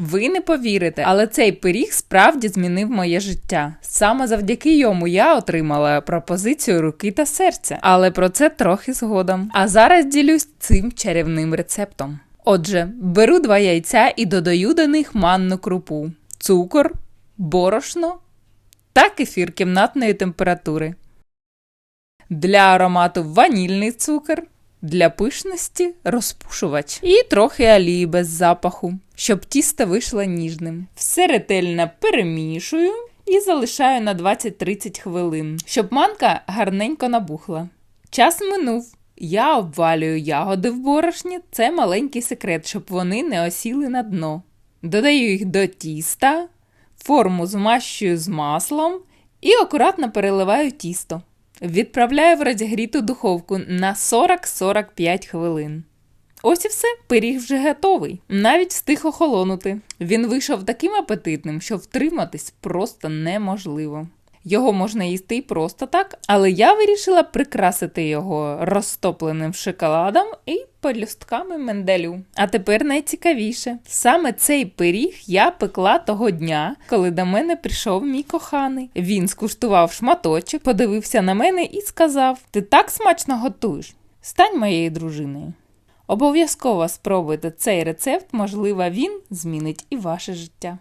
Ви не повірите, але цей пиріг справді змінив моє життя. Саме завдяки йому я отримала пропозицію руки та серця, але про це трохи згодом. А зараз ділюсь цим чарівним рецептом. Отже, беру два яйця і додаю до них манну крупу, цукор, борошно та кефір кімнатної температури. Для аромату ванільний цукор, для пишності розпушувач і трохи олії без запаху, щоб тісто вийшло ніжним. Все ретельно перемішую і залишаю на 20-30 хвилин, щоб манка гарненько набухла. Час минув. Я обвалюю ягоди в борошні, це маленький секрет, щоб вони не осіли на дно. Додаю їх до тіста, форму змащую з маслом і акуратно переливаю тісто. Відправляю в розігріту духовку на 40-45 хвилин. Ось і все, пиріг вже готовий. Навіть встиг охолонути. Він вийшов таким апетитним, що втриматись просто неможливо. Його можна їсти і просто так, але я вирішила прикрасити його розтопленим шоколадом і пелюстками менделю. А тепер найцікавіше. Саме цей пиріг я пекла того дня, коли до мене прийшов мій коханий. Він скуштував шматочок, подивився на мене і сказав: Ти так смачно готуєш. Стань моєю дружиною. Обов'язково спробуйте цей рецепт, можливо, він змінить і ваше життя.